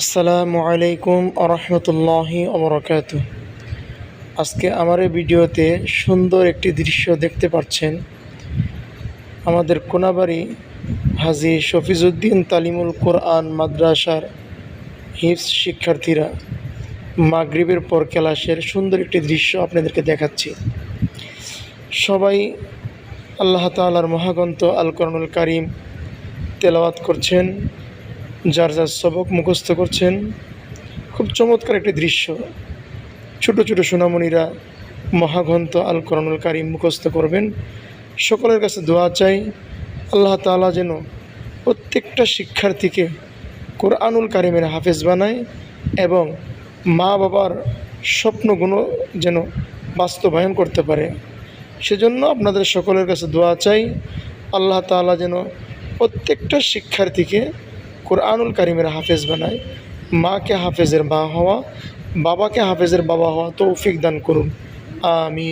আসসালামু আলাইকুম আরহামতুল্লাহি অবরকাত আজকে আমার এই ভিডিওতে সুন্দর একটি দৃশ্য দেখতে পাচ্ছেন আমাদের কোনাবাড়ি হাজি শফিজুদ্দিন তালিমুল কোরআন মাদ্রাসার হিফস শিক্ষার্থীরা মাগরিবের পর ক্লাসের সুন্দর একটি দৃশ্য আপনাদেরকে দেখাচ্ছি। সবাই আল্লাহ তাআলার মহাগ্রন্থ আল কোরআনুল কারিম তেলাওয়াত করছেন। যার যার সবক মুখস্থ করছেন, খুব চমৎকার একটি দৃশ্য। ছোট ছোট সোনামণিরা মহাগ্রন্থ আল কোরআনুল কারিম মুখস্থ করবেন। সকলের কাছে দোয়া চাই, আল্লাহ তাআলা যেন প্রত্যেকটা শিক্ষার্থীকে কোরআনুল কারিমের হাফেজ বানায় এবং মা বাবার স্বপ্নগুলো যেন বাস্তবায়ন করতে পারে। সেজন্য আপনাদের সকলের কাছে দোয়া চাই, আল্লাহ তাআলা যেন প্রত্যেকটা শিক্ষার্থীকে কোরআনুল কারিমের হাফেজ বানায়। মাকে হাফেজের মা হওয়া, বাবাকে হাফেজের বাবা হওয়া তৌফিক দান করুন। আমি